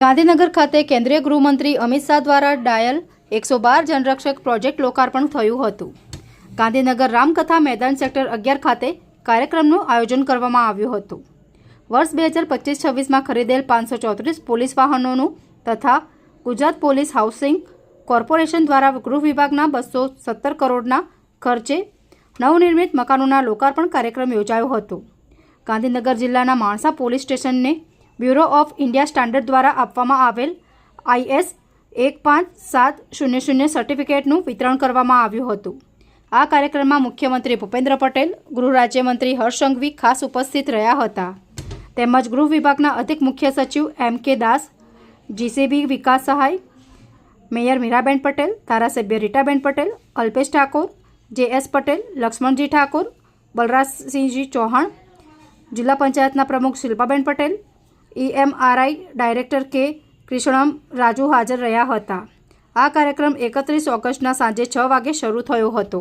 ગાંધીનગર ખાતે કેન્દ્રીય ગૃહમંત્રી અમિત શાહ દ્વારા ડાયલ એકસો બાર જનરક્ષક પ્રોજેક્ટ લોકાર્પણ થયું હતું. ગાંધીનગર રામકથા મેદાન સેક્ટર અગિયાર ખાતે કાર્યક્રમનું આયોજન કરવામાં આવ્યું હતું. વર્ષ બે હજાર પચીસ છવ્વીસમાં ખરીદેલ પાંચસો ચોત્રીસ પોલીસ વાહનોનું તથા ગુજરાત પોલીસ હાઉસિંગ કોર્પોરેશન દ્વારા ગૃહ વિભાગના બસો સત્તર કરોડના ખર્ચે નવનિર્મિત મકાનોના લોકાર્પણ કાર્યક્રમ યોજાયો હતો. ગાંધીનગર જિલ્લાના માણસા પોલીસ સ્ટેશનને બ્યુરો ઓફ ઇન્ડિયા સ્ટાન્ડર્ડ દ્વારા આપવામાં આવેલ આઈએસ એક પાંચ સાત શૂન્ય શૂન્ય સર્ટિફિકેટનું વિતરણ કરવામાં આવ્યું હતું. આ કાર્યક્રમમાં મુખ્યમંત્રી ભૂપેન્દ્ર પટેલ, ગૃહ રાજ્યમંત્રી હર્ષ ખાસ ઉપસ્થિત રહ્યા હતા. તેમજ ગૃહ વિભાગના અધિક મુખ્ય સચિવ એમ કે દાસ, જીસીબી વિકાસ સહાય, મેયર મીરાબેન પટેલ, ધારાસભ્ય રીટાબેન પટેલ, અલ્પેશ ઠાકોર જે એસ પટેલ, લક્ષ્મણજી ઠાકોર, બલરાજસિંહજી ચૌહાણ, જિલ્લા પંચાયતના પ્રમુખ શિલ્પાબેન પટેલ ઈએમઆરઆઈ ડાયરેક્ટર કે કૃષ્ણમ રાજુ હાજર રહ્યા હતા. આ કાર્યક્રમ એકત્રીસ ઓગસ્ટના સાંજે છ વાગે શરૂ થયો હતો.